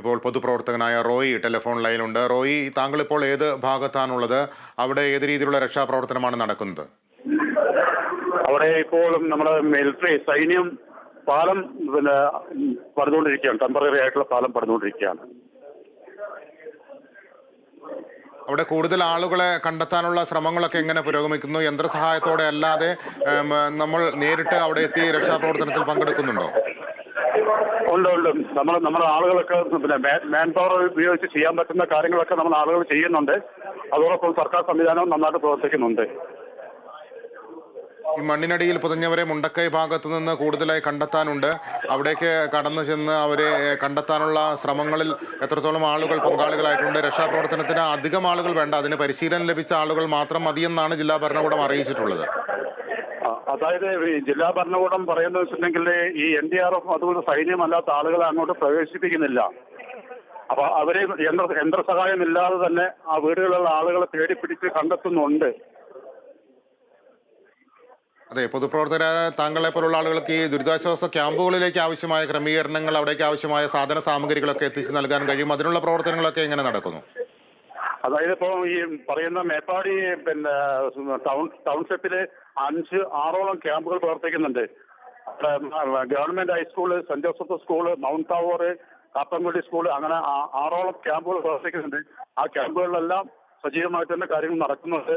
ഇപ്പോൾ പൊതുപ്രവർത്തകനായ റോയി ടെലിഫോൺ ലൈനുണ്ട് റോയി താങ്കൾ ഇപ്പോൾ ഏത് ഭാഗത്താണുള്ളത്? അവിടെ ഏത് രീതിയിലുള്ള രക്ഷാപ്രവർത്തനമാണ് നടക്കുന്നത്? അവിടെ ഇപ്പോൾ നമ്മുടെ മിലിറ്ററി സൈന്യം പാലം പിന്നെ പണിതുകൊണ്ടിരിക്കുകയാണ്. ടെമ്പററി ആയിട്ടുള്ള പാലം പണിതുകൊണ്ടിരിക്കുകയാണ്. അവിടെ കൂടുതൽ ആളുകളെ കണ്ടെത്താനുള്ള ശ്രമങ്ങളൊക്കെ എങ്ങനെ പുരോഗമിക്കുന്നു? യന്ത്രസഹായത്തോടെ അല്ലാതെ നമ്മൾ നേരിട്ട് അവിടെ എത്തി രക്ഷാപ്രവർത്തനത്തിൽ പങ്കെടുക്കുന്നുണ്ടോ? ഉണ്ട് നമ്മൾ നമ്മുടെ ആളുകളൊക്കെ പിന്നെ മാൻ പവർ ഉപയോഗിച്ച് ചെയ്യാൻ പറ്റുന്ന കാര്യങ്ങളൊക്കെ നമ്മൾ ആളുകൾ ചെയ്യുന്നുണ്ട്. അതോടൊപ്പം സർക്കാർ സംവിധാനവും നന്നായിട്ട് പ്രവർത്തിക്കുന്നുണ്ട്. ഈ മണ്ണിനടിയിൽ പുതഞ്ഞവരെ മുണ്ടക്കൈ ഭാഗത്തു നിന്ന് കൂടുതലായി കണ്ടെത്താനുണ്ട്. അവിടേക്ക് കടന്നു ചെന്ന് അവരെ കണ്ടെത്താനുള്ള ശ്രമങ്ങളിൽ എത്രത്തോളം ആളുകൾ പങ്കാളികളായിട്ടുണ്ട് രക്ഷാപ്രവർത്തനത്തിന് അധികം ആളുകൾ വേണ്ട അതിന് പരിശീലനം ലഭിച്ച ആളുകൾ മാത്രം മതിയെന്നാണ് ജില്ലാ ഭരണകൂടം അറിയിച്ചിട്ടുള്ളത്. അതായത് ജില്ലാ ഭരണകൂടം പറയുന്നത് വെച്ചിട്ടുണ്ടെങ്കിൽ ഈ എൻ ഡി ആർ എഫ് അതുപോലെ സൈന്യമല്ലാത്ത ആളുകളെ അങ്ങോട്ട് പ്രവേശിപ്പിക്കുന്നില്ല. അപ്പൊ അവരെ യന്ത്ര യന്ത്ര സഹായം ഇല്ലാതെ തന്നെ ആ വീടുകളിലുള്ള ആളുകളെ തേടി പിടിച്ച് കണ്ടെത്തുന്നുണ്ട്. അതെ പൊതുപ്രവർത്തകർ താങ്കളെ പോലുള്ള ആളുകൾക്ക് ഈ ദുരിതാശ്വാസ ക്യാമ്പുകളിലേക്ക് ആവശ്യമായ ക്രമീകരണങ്ങൾ അവിടേക്ക് ആവശ്യമായ സാധന സാമഗ്രികളൊക്കെ എത്തിച്ച് നൽകാൻ കഴിയും. അതിനുള്ള പ്രവർത്തനങ്ങളൊക്കെ എങ്ങനെ നടക്കുന്നു? അതായത് ഇപ്പോ ഈ പറയുന്ന മേപ്പാടി പിന്നെ ടൗൺ ടൗൺഷിപ്പിൽ അഞ്ച് ആറോളം ക്യാമ്പുകൾ പ്രവർത്തിക്കുന്നുണ്ട്. Government high school Saint Joseph school mount tower Kappankudi school അങ്ങനെ ആറോളം ക്യാമ്പുകൾ പ്രവർത്തിക്കുന്നുണ്ട്. ആ ക്യാമ്പുകളിലെല്ലാം സജീവമായിട്ട് തന്നെ കാര്യങ്ങൾ നടക്കുന്നുണ്ട്.